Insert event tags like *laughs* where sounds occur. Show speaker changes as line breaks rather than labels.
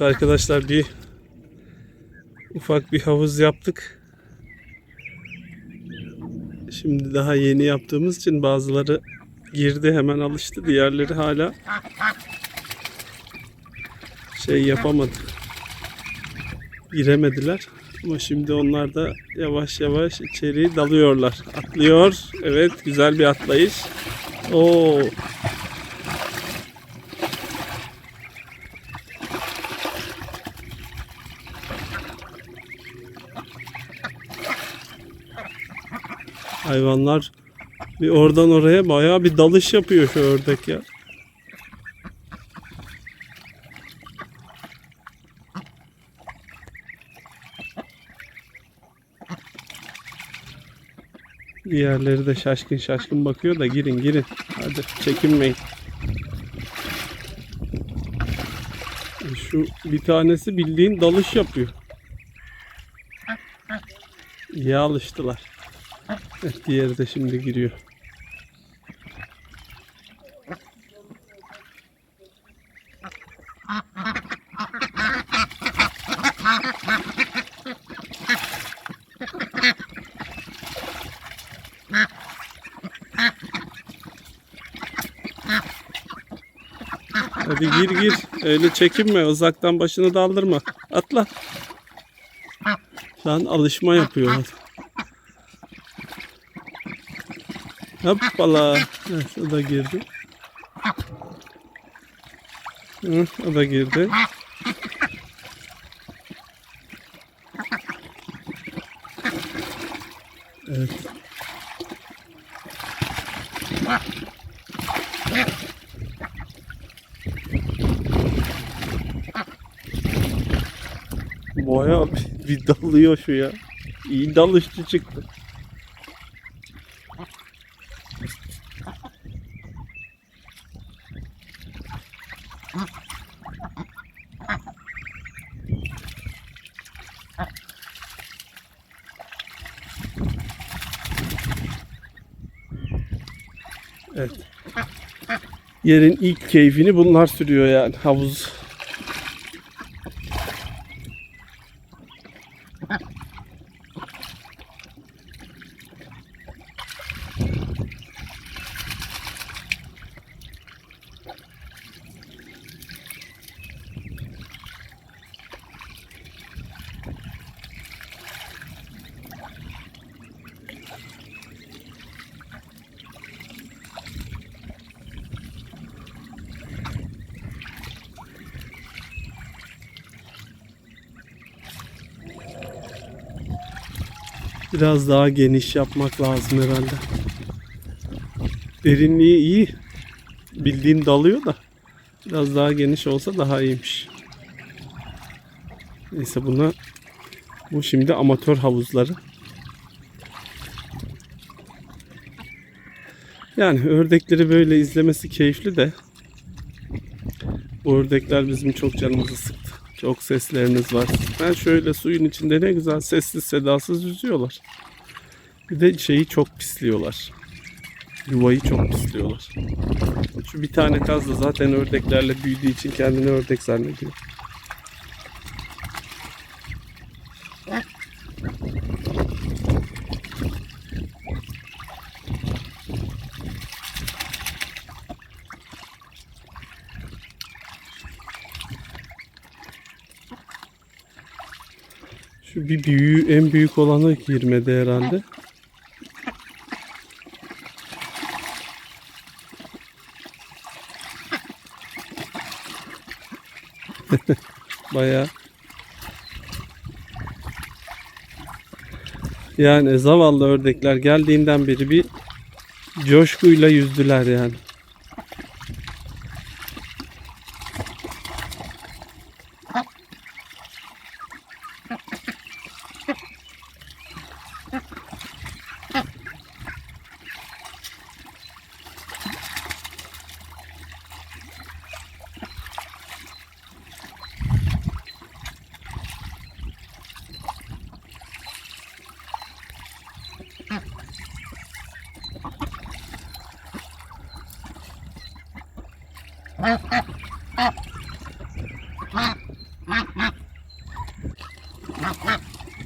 Arkadaşlar bir ufak bir havuz yaptık. Şimdi daha yeni yaptığımız için bazıları girdi hemen alıştı. Diğerleri hala şey yapamadı. Giremediler. Ama şimdi onlar da yavaş yavaş içeri dalıyorlar. Atlıyor. Evet güzel bir atlayış. Oo. Hayvanlar bir oradan oraya bayağı bir dalış yapıyor şu ördek ya. Diğerleri de şaşkın şaşkın bakıyor da girin girin. Hadi çekinmeyin. E Şu bir tanesi bildiğin dalış yapıyor. İyi alıştılar. Evet, diğeri de şimdi giriyor. Hadi gir gir. Öyle çekinme. Uzaktan başını daldırma. Atla. Şu an alışma yapıyor. Hoppala. Evet, o da girdi. Hı, o da girdi. Evet. Baya bir, bir dalıyor şu ya. İyi dalışçı çıktı. Evet. Yerin ilk keyfini bunlar sürüyor yani havuz. Biraz daha geniş yapmak lazım herhalde. Derinliği iyi. Bildiğin dalıyor da. Biraz daha geniş olsa daha iyiymiş. Neyse buna bu şimdi amatör havuzları. Yani ördekleri böyle izlemesi keyifli de bu ördekler bizim çok canımızı sıktı. Çok sesleriniz var. Ben şöyle suyun içinde ne güzel sessiz sedasız yüzüyorlar. Bir de şeyi çok pisliyorlar. Yuvayı çok pisliyorlar. Şu bir tane kaz da zaten ördeklerle büyüdüğü için kendini ördek zannediyor. Şu bir büyüğü, en büyük olanı girmedi herhalde. *laughs* Bayağı. Yani zavallı ördekler geldiğinden beri bir coşkuyla yüzdüler yani. あっ